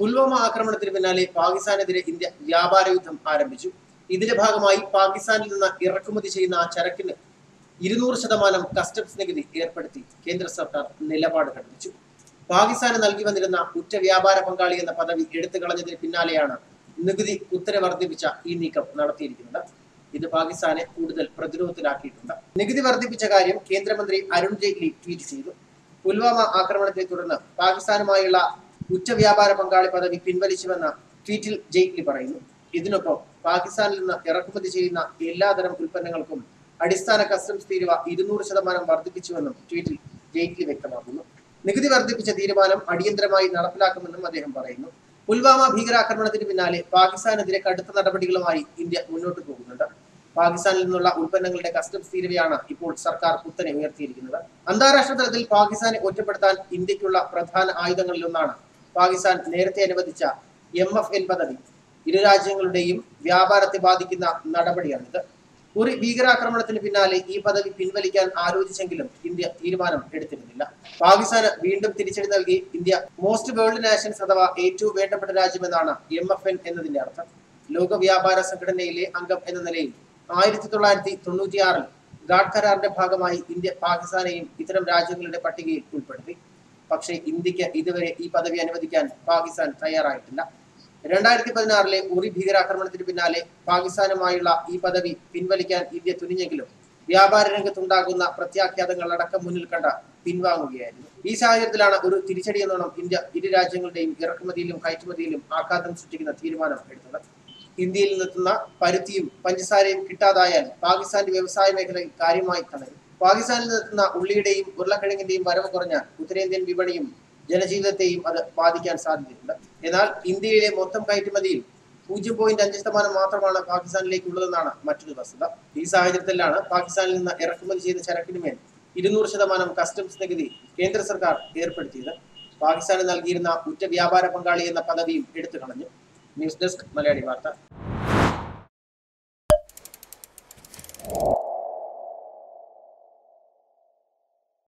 പുൽവാമ ആക്രമണത്തിന് പിന്നാലെ പാകിസ്ഥാനെതിരെ ഇന്ത്യ വ്യാപാര യുദ്ധം ആരംഭിച്ചു. ഇതിന്റെ ഭാഗമായി പാകിസ്ഥാനിൽ നിന്ന് ഇറക്കുമതി ചെയ്യുന്ന ചരക്കിന് ഇരുന്നൂറ് ശതമാനം കസ്റ്റംസ് നികുതി ഏർപ്പെടുത്തി കേന്ദ്ര സർക്കാർ നിലപാട് ഘടിപ്പിച്ചു പാകിസ്ഥാന് നൽകി വന്നിരുന്ന ഉറ്റ വ്യാപാര പങ്കാളി എന്ന പദവി എടുത്തു കളഞ്ഞതിന് പിന്നാലെയാണ് നികുതി ഉത്തരവ് വർദ്ധിപ്പിച്ച ഈ നീക്കം നടത്തിയിരിക്കുന്നത്. ഇത് പാകിസ്ഥാനെ കൂടുതൽ പ്രതിരോധത്തിലാക്കിയിട്ടുണ്ട്. നികുതി വർദ്ധിപ്പിച്ച കാര്യം കേന്ദ്രമന്ത്രി അരുൺ ജെയ്റ്റ്ലി ട്വീറ്റ് ചെയ്തു. പുൽവാമ ആക്രമണത്തെ തുടർന്ന് പാകിസ്ഥാനുമായുള്ള വ്യാപാര പങ്കാളി പദവി പിൻവലിച്ചുവെന്ന ട്വീറ്റിൽ ജെയ്റ്റ്ലി പറയുന്നു. ഇതിനൊപ്പം പാകിസ്ഥാനിൽ നിന്ന് ഇറക്കുമതി ചെയ്യുന്ന എല്ലാതരം ഉൽപ്പന്നങ്ങൾക്കും അടിസ്ഥാന കസ്റ്റംസ് തീരുവ ഇരുന്നൂറ് ശതമാനം വർദ്ധിപ്പിച്ചുവെന്നും ട്വീറ്റിൽ ജെയ്റ്റ്ലി വ്യക്തമാക്കുന്നു. നികുതി വർദ്ധിപ്പിച്ച തീരുമാനം അടിയന്തരമായി നടപ്പിലാക്കുമെന്നും അദ്ദേഹം പറയുന്നു. പുൽവാമ ഭീകരാക്രമണത്തിന് പിന്നാലെ പാകിസ്ഥാനെതിരെ കടുത്ത നടപടികളുമായി ഇന്ത്യ മുന്നോട്ട് പോകുന്നുണ്ട്. പാകിസ്ഥാനിൽ നിന്നുള്ള ഉൽപ്പന്നങ്ങളുടെ കസ്റ്റംസ് തീരുവയാണ് ഇപ്പോൾ സർക്കാർ കുത്തനെ ഉയർത്തിയിരിക്കുന്നത്. അന്താരാഷ്ട്ര തലത്തിൽ പാകിസ്ഥാനെ ഒറ്റപ്പെടുത്താൻ ഇന്ത്യക്കുള്ള പ്രധാന ആയുധങ്ങളിലൊന്നാണ് പാകിസ്ഥാൻ നേരത്തെ അനുവദിച്ച എം എഫ് എൻ പദ്ധതി ഇരു രാജ്യങ്ങളുടെയും വ്യാപാരത്തെ ബാധിക്കുന്ന നടപടിയാണിത്. ഒരു ഭീകരാക്രമണത്തിന് പിന്നാലെ ഈ പദവി പിൻവലിക്കാൻ ആലോചിച്ചെങ്കിലും ഇന്ത്യ തീരുമാനം എടുത്തിരുന്നില്ല. പാകിസ്ഥാന് വീണ്ടും തിരിച്ചടി നൽകി ഇന്ത്യ മോസ്റ്റ് വേൾഡ് നാഷൻസ് അഥവാ ഏറ്റവും വേണ്ടപ്പെട്ട രാജ്യമെന്നാണ് എം എഫ് എൻ എന്നതിന്റെ അർത്ഥം. ലോക വ്യാപാര സംഘടനയിലെ അംഗം എന്ന നിലയിൽ ആയിരത്തി തൊള്ളായിരത്തി തൊണ്ണൂറ്റിയാറിൽ ഗാഡ് കരാറിന്റെ ഭാഗമായി ഇന്ത്യ പാകിസ്ഥാനെയും ഇത്തരം രാജ്യങ്ങളുടെ പട്ടികയിൽ ഉൾപ്പെടുത്തി. പക്ഷേ ഇന്ത്യയ്ക്ക് ഇതുവരെ ഈ പദവി അനുവദിക്കാൻ പാകിസ്ഥാൻ തയ്യാറായിട്ടില്ല. രണ്ടായിരത്തി പതിനാറിലെ ഉറി ഭീകരാക്രമണത്തിന് പിന്നാലെ പാകിസ്ഥാനുമായുള്ള ഈ പദവി പിൻവലിക്കാൻ ഇന്ത്യ തുനിഞ്ഞെങ്കിലും വ്യാപാര രംഗത്തുണ്ടാകുന്ന പ്രത്യാഘാതങ്ങൾ അടക്കം മുന്നിൽ കണ്ട പിൻവാങ്ങുകയായിരുന്നു. ഈ സാഹചര്യത്തിലാണ് ഒരു തിരിച്ചടി എന്നോണം ഇന്ത്യ ഇരു രാജ്യങ്ങളുടെയും ഇറക്കുമതിയിലും കയറ്റുമതിയിലും ആഘാതം സൃഷ്ടിക്കുന്ന തീരുമാനം എടുത്തത്. ഇന്ത്യയിൽ നിന്നെത്തുന്ന പരുത്തിയും പഞ്ചസാരയും കിട്ടാതായാൽ പാകിസ്ഥാന്റെ വ്യവസായ മേഖലയിൽ കാര്യമായി തളരും. പാകിസ്ഥാനിൽ നിന്നെത്തുന്ന ഉള്ളിയുടെയും ഉരുളക്കിഴങ്ങിന്റെയും വരവ് കുറഞ്ഞാൽ ഉത്തരേന്ത്യൻ വിപണിയും ജനജീവിതത്തെയും അത് ബാധിക്കാൻ സാധ്യതയുണ്ട്. എന്നാൽ ഇന്ത്യയിലെ മൊത്തം കയറ്റുമതിയിൽ പൂജ്യം പോയിന്റ് അഞ്ച് ശതമാനം മാത്രമാണ് പാകിസ്ഥാനിലേക്ക് ഉള്ളതെന്നാണ് മറ്റൊരു വസ്തുത. ഈ സാഹചര്യത്തിലാണ് പാകിസ്ഥാനിൽ നിന്ന് ഇറക്കുമതി ചെയ്ത ചരക്കിനുമേൽ ഇരുന്നൂറ് ശതമാനം കസ്റ്റംസ് നികുതി കേന്ദ്ര സർക്കാർ ഏർപ്പെടുത്തിയത്. പാകിസ്ഥാന് നൽകിയിരുന്ന ഉറ്റ വ്യാപാര പങ്കാളി എന്ന പദവിയും എടുത്തു കളഞ്ഞു ന്യൂസ് ഡെസ്ക് മലയാളി വാർത്ത.